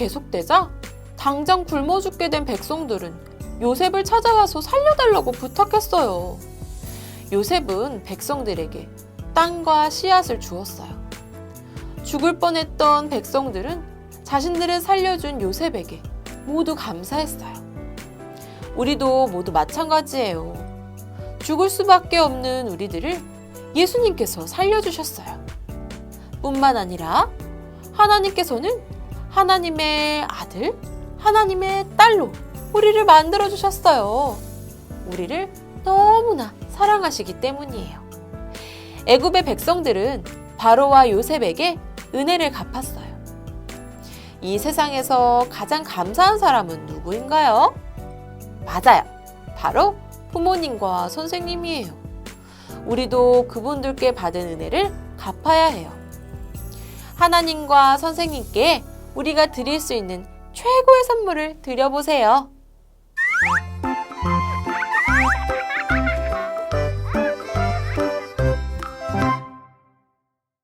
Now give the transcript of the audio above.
계속되자 당장 굶어 죽게 된 백성들은 요셉을 찾아가서 살려달라고 부탁했어요. 요셉은 백성들에게 땅과 씨앗을 주었어요. 죽을 뻔했던 백성들은 자신들을 살려준 요셉에게 모두 감사했어요. 우리도 모두 마찬가지예요. 죽을 수밖에 없는 우리들을 예수님께서 살려주셨어요. 뿐만 아니라 하나님께서는 하나님의 아들, 하나님의 딸로 우리를 만들어 주셨어요. 우리를 너무나 사랑하시기 때문이에요. 애굽의 백성들은 바로와 요셉에게 은혜를 갚았어요. 이 세상에서 가장 감사한 사람은 누구인가요? 맞아요. 바로 부모님과 선생님이에요. 우리도 그분들께 받은 은혜를 갚아야 해요. 하나님과 선생님께 우리가 드릴 수 있는 최고의 선물을 드려보세요.